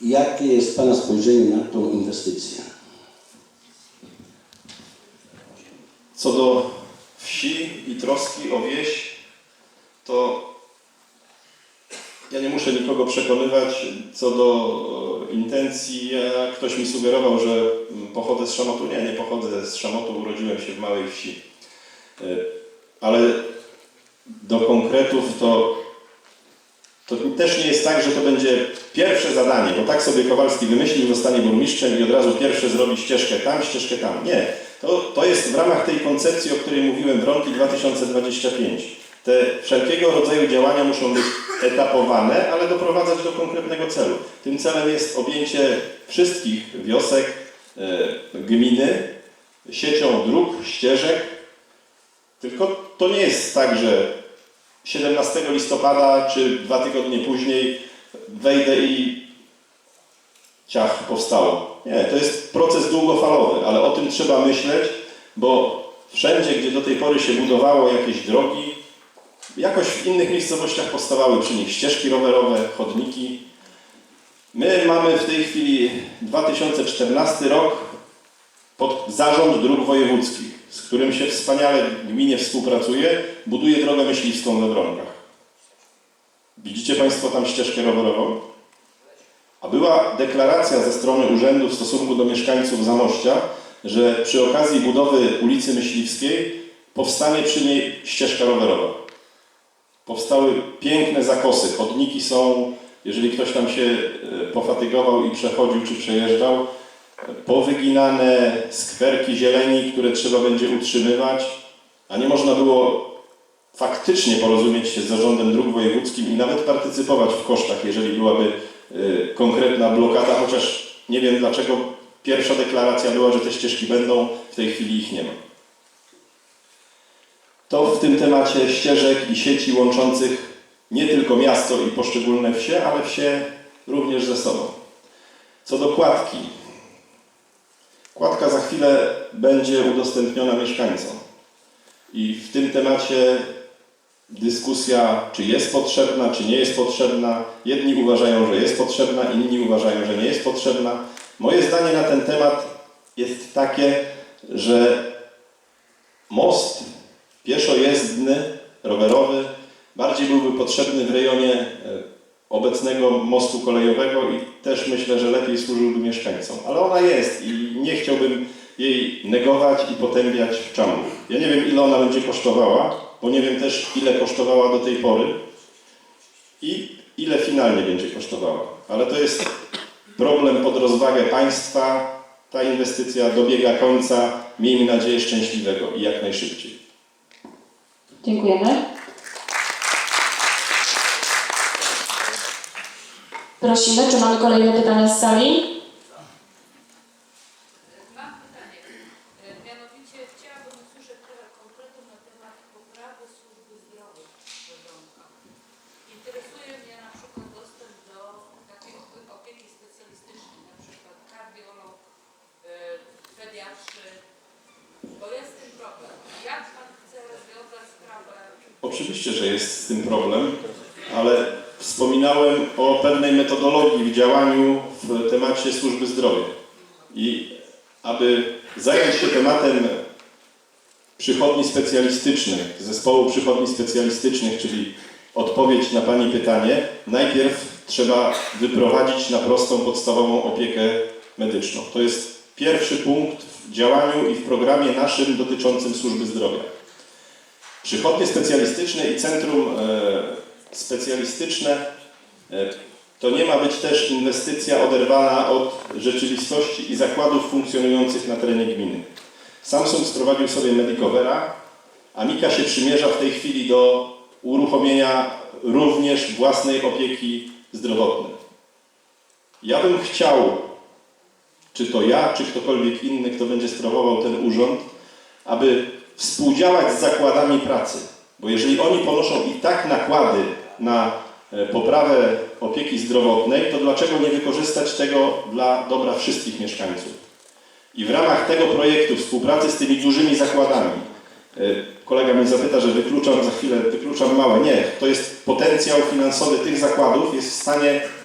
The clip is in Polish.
Jakie jest Pana spojrzenie na tą inwestycję? Co do wsi i troski o wieś, to ja nie muszę nikogo przekonywać co do e, intencji. Ktoś mi sugerował, że mm, pochodzę z Szamotu. Nie, nie pochodzę z Szamotu, urodziłem się w małej wsi. E, Ale do konkretów to, to też nie jest tak, że to będzie pierwsze zadanie, bo tak sobie Kowalski wymyślił, zostanie burmistrzem i od razu pierwsze zrobi ścieżkę tam, ścieżkę tam. Nie. To, to jest w ramach tej koncepcji, o której mówiłem, Wronki 2025. Te wszelkiego rodzaju działania muszą być etapowane, ale doprowadzać do konkretnego celu. Tym celem jest objęcie wszystkich wiosek, e, gminy siecią dróg, ścieżek. Tylko to nie jest tak, że 17 listopada czy dwa tygodnie później wejdę i ciach powstało. Nie, to jest proces długofalowy, ale o tym trzeba myśleć, bo wszędzie, gdzie do tej pory się budowało jakieś drogi, jakoś w innych miejscowościach powstawały przy nich ścieżki rowerowe, chodniki. My mamy w tej chwili 2014 rok pod zarząd dróg wojewódzkich, z którym się wspaniale gminie współpracuje, buduje drogę myśliwską we Wronkach. Widzicie Państwo tam ścieżkę rowerową? A była deklaracja ze strony urzędu w stosunku do mieszkańców Zamościa, że przy okazji budowy ulicy Myśliwskiej powstanie przy niej ścieżka rowerowa. Powstały piękne zakosy, chodniki są, jeżeli ktoś tam się e, pofatygował i przechodził czy przejeżdżał, powyginane skwerki zieleni, które trzeba będzie utrzymywać, a nie można było faktycznie porozumieć się z zarządem dróg wojewódzkim i nawet partycypować w kosztach, jeżeli byłaby y, konkretna blokada, chociaż nie wiem dlaczego pierwsza deklaracja była, że te ścieżki będą, w tej chwili ich nie ma. To w tym temacie ścieżek i sieci łączących nie tylko miasto i poszczególne wsie, ale wsie również ze sobą. Co do kładki. Kładka za chwilę będzie udostępniona mieszkańcom. I w tym temacie dyskusja, czy jest potrzebna, czy nie jest potrzebna. Jedni uważają, że jest potrzebna, inni uważają, że nie jest potrzebna. Moje zdanie na ten temat jest takie, że most pieszojezdny, rowerowy bardziej byłby potrzebny w rejonie e, obecnego mostu kolejowego i też myślę, że lepiej służyłby mieszkańcom. Ale ona jest i nie chciałbym jej negować i potępiać w czambu. Ja nie wiem, ile ona będzie kosztowała, bo nie wiem też, ile kosztowała do tej pory i ile finalnie będzie kosztowała. Ale to jest problem pod rozwagę państwa. Ta inwestycja dobiega końca. Miejmy nadzieję szczęśliwego i jak najszybciej. Dziękujemy. Prosimy, czy mamy kolejne pytania z sali? Mam pytanie. E, Mianowicie chciałabym usłyszeć trochę konkretów na temat poprawy służby zdrowia w. Interesuje mnie na przykład dostęp do takiej opie- opieki specjalistycznej, na przykład kardiolog, e, pediatrzy, bo jest z tym problem. Jak Pan chce rozwiązać sprawę Oczywiście, że jest z tym problem, ale wspominałem o pewnej metodologii w działaniu w temacie służby zdrowia. I aby zająć się tematem przychodni specjalistycznych, zespołu przychodni specjalistycznych, czyli odpowiedź na Pani pytanie, najpierw trzeba wyprowadzić na prostą podstawową opiekę medyczną. To jest pierwszy punkt w działaniu i w programie naszym dotyczącym służby zdrowia. Przychodnie specjalistyczne i centrum e, specjalistyczne e, to nie ma być też inwestycja oderwana od rzeczywistości i zakładów funkcjonujących na terenie gminy. Samsung sprowadził sobie Medicovera, a Mika się przymierza w tej chwili do uruchomienia również własnej opieki zdrowotnej. Ja bym chciał, czy to ja, czy ktokolwiek inny, kto będzie sprawował ten urząd, aby współdziałać z zakładami pracy. Bo jeżeli oni ponoszą i tak nakłady na e, poprawę opieki zdrowotnej, to dlaczego nie wykorzystać tego dla dobra wszystkich mieszkańców? I w ramach tego projektu współpracy z tymi dużymi zakładami, e, kolega mnie zapyta, że wykluczam za chwilę, wykluczam małe. Nie, to jest potencjał finansowy tych zakładów, jest w stanie